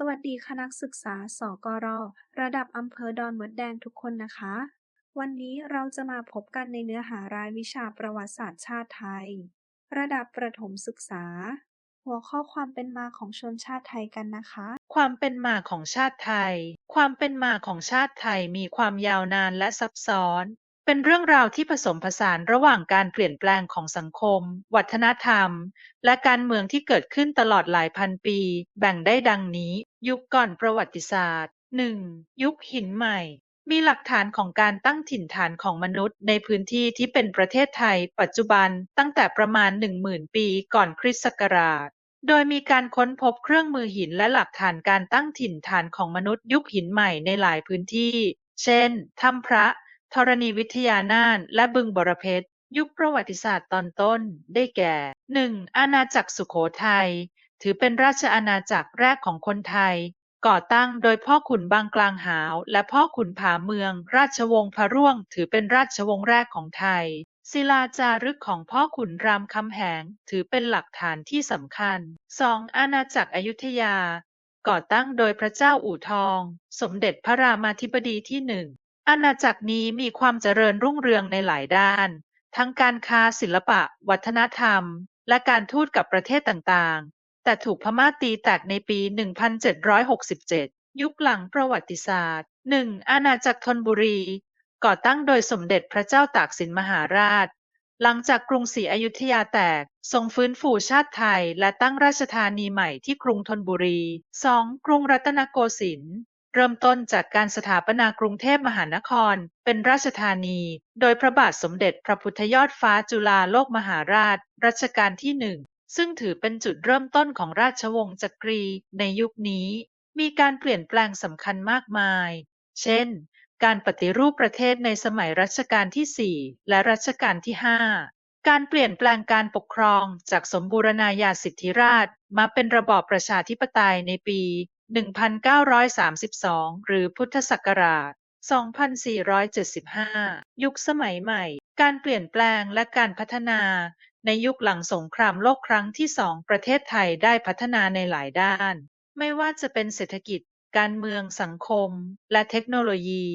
สวัสดีค่ะศึกษา สกร ระดับอำเภอดอนมดแดงทุกคนนะคะ วันนี้เราจะมาพบกันในเนื้อหารายวิชาประวัติศาสตร์ชาติไทย ระดับประถมศึกษา หัวข้อความเป็นมาของชนชาติไทยกันนะคะ ความเป็นมาของชาติไทย ความเป็นมาของชาติไทยมีความยาวนานและซับซ้อน เป็นเรื่องราวที่ผสมผสานระหว่างการเปลี่ยนแปลงของสังคม วัฒนธรรม และการเมืองที่เกิดขึ้นตลอดหลายพันปี แบ่งได้ดังนี้ ยุคก่อนประวัติศาสตร์ 1. ยุคหินใหม่ มีหลักฐานของการตั้งถิ่นฐานของมนุษย์ในพื้นที่ที่เป็นประเทศไทย ปัจจุบันตั้งแต่ประมาณ 10,000 ปีก่อนคริสต์ศักราชโดยมีการค้นพบเครื่องมือหินและหลักฐานการตั้งถิ่นฐานของมนุษย์ยุคหินใหม่ในหลายพื้นที่ เช่น ถ้ำพระ ธรณีวิทยาน่านและบึงบรเพชร ยุคประวัติศาสตร์ตอนต้น ได้แก่ 1. อาณาจักรสุโขทัย ถือเป็นราชอาณาจักรแรกของคนไทย ก่อตั้งโดยพ่อขุนบางกลางหาว และพ่อขุนผาเมือง ราชวงศ์พระร่วง ถือเป็นราชวงศ์แรกของไทย ศิลาจารึกของพ่อขุนรามคำแหง ถือเป็นหลักฐานที่สำคัญ 2. อาณาจักรอยุธยา ก่อตั้งโดยพระเจ้าอู่ทอง สมเด็จพระรามาธิบดีที่หนึ่ง อาณาจักรนี้มีความเจริญรุ่งเรืองในหลายด้าน ทั้งการค้าศิลปะ วัฒนธรรม และการทูตกับประเทศต่างๆ แต่ถูกพม่าตีแตกในปี 1767 ยุคหลังประวัติศาสตร์ 1. อาณาจักรธนบุรี ก่อตั้งโดยสมเด็จพระเจ้าตากสินมหาราช หลังจากกรุงศรีอยุธยาแตก ทรงฟื้นฟูชาติไทย และตั้งราชธานีใหม่ที่กรุงธนบุรี 2. กรุงรัตนโกสินทร์ เริ่มต้นจากการสถาปนากรุงเทพมหานคร เป็นราชธานี โดยพระบาทสมเด็จพระพุทธยอดฟ้าจุฬาโลกมหาราช รัชกาลที่หนึ่งซึ่งถือเป็นจุดเริ่มต้นของราชวงศ์จักรีในยุคนี้ มีการเปลี่ยนแปลงสำคัญมากมาย เช่น การปฏิรูปประเทศในสมัยรัชกาลที่ 4 และรัชกาลที่ 5 การเปลี่ยนแปลงการปกครองจากสมบูรณาญาสิทธิราช มาเป็นระบอบประชาธิปไตยในปี 1932หรือพุทธศักราช2475 ยุคสมัยใหม่ การเปลี่ยนแปลงและการพัฒนา ในยุคหลังสงครามโลกครั้งที่สองประเทศไทยได้พัฒนาในหลายด้าน ไม่ว่าจะเป็นเศรษฐกิจ การเมืองสังคม และเทคโนโลยี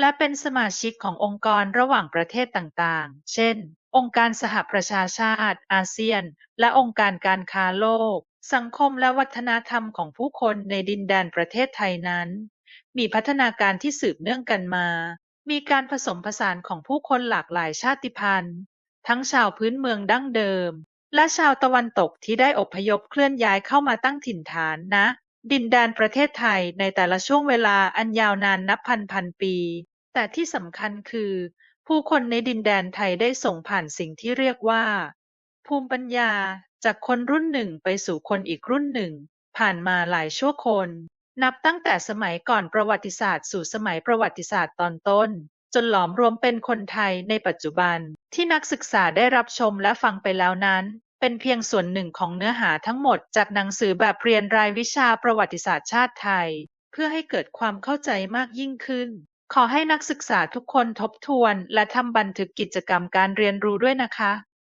และเป็นสมาชิกขององค์กรระหว่างประเทศต่างๆ เช่น องค์การสหประชาชาติ อาเซียน และองค์การการค้าโลก สังคมและวัฒนธรรมของผู้คนในดินแดนประเทศไทยนั้น มีพัฒนาการที่สืบเนื่องกันมา มีการผสมผสานของผู้คนหลากหลายชาติพันธุ์ ทั้งชาวพื้นเมืองดั้งเดิม และชาวตะวันตกที่ได้อพยพเคลื่อนย้ายเข้ามาตั้งถิ่นฐานณดินแดนประเทศไทยในแต่ละช่วงเวลาอันยาวนานนับพันพันปี แต่ที่สำคัญคือ ผู้คนในดินแดนไทยได้ส่งผ่านสิ่งที่เรียกว่า ภูมิปัญญา จากคนรุ่นหนึ่งไปสู่คนอีกรุ่นหนึ่ง ผ่านมาหลายชั่วคน นับตั้งแต่สมัยก่อนประวัติศาสตร์สู่สมัยประวัติศาสตร์ตอนต้น จนหลอมรวมเป็นคนไทยในปัจจุบัน ที่นักศึกษาได้รับชมและฟังไปแล้วนั้น เป็นเพียงส่วนหนึ่งของเนื้อหาทั้งหมดจากหนังสือแบบเรียนรายวิชาประวัติศาสตร์ชาติไทย เพื่อให้เกิดความเข้าใจมากยิ่งขึ้นขอให้นักศึกษาทุกคนทบทวนและทำบันทึกกิจกรรมการเรียนรู้ด้วยนะคะ